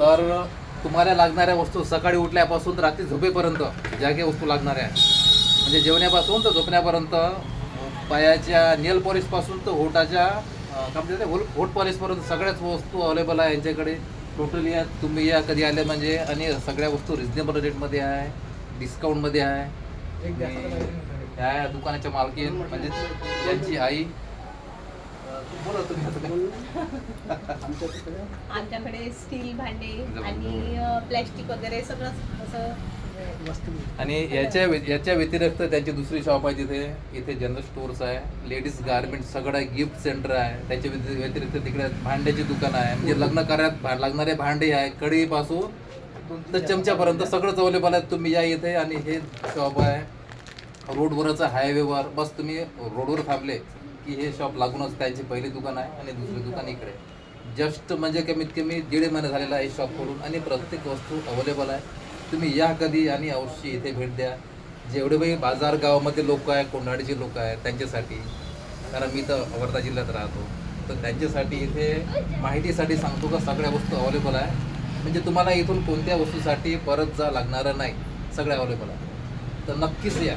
तर तुम्हाला लागणाऱ्या वस्तू सकाळी उठल्यापासून तर रात्री झोपेपर्यंत ज्या काही वस्तू लागणाऱ्या म्हणजे जेवण्यापासून तर झोपण्यापर्यंत पायाच्या नेल पॉलिशपासून तर होटाच्या काय होल- होट पॉलिशपर्यंत सगळ्याच वस्तू अवेलेबल आहे यांच्याकडे. टोटली या तुम्ही या कधी आले म्हणजे आणि सगळ्या वस्तू रिजनेबल रेटमध्ये आहे डिस्काउंटमध्ये आहे. ह्या दुकानाच्या मालकीन म्हणजे यांची आई अं, बोला तुम्ही आता काय? आमच्याकडे स्टील भांडे आणि प्लॅस्टिक वगैरे सगळं असं आणि याच्या याच्या व्यतिरिक्त त्यांची दुसरी शॉप आहे तिथे इथे जनरल स्टोर्स आहे लेडीज गार्मेंट सगळं गिफ्ट सेंटर आहे. त्याच्या व्यति- व्यतिरिक्त तिकडे भांड्याची दुकान आहे. म्हणजे लग्न कार्यात भा- लागणारे भांडे आहे कढईपासून तर चमच्यापर्यंत सगळंच अवेलेबल आहे तुम्ही या इथे आणि हे शॉप आहे. रोडवरच हायवेवर बस तुम्ही रोडवर थांबले की हे शॉप लागूनच त्यांचे पहिले दुकान आहे आणि दुसरे दुकान इकडे जस्ट म्हणजे कमीत कमी दीड महिना झालेला आहे शॉप करून आणि प्रत्येक वस्तू अवेलेबल आहे. तुम्ही या कधी आणि अवश्य इथे भेट द्या. जेवढे बाई बाजार गावामध्ये लोक आहे कोंढाडीचे लोक आहेत त्यांच्यासाठी. कारण मी तर वर्धा जिल्ह्यात राहतो. तर त्यांच्यासाठी इथे माहितीसाठी सांगतो का सगळ्या वस्तू अवेलेबल आहे. म्हणजे तुम्हाला इथून कोणत्या वस्तूसाठी परत जा लागणारं नाही. सगळ्या अवेलेबल आहे. तर नक्कीच या.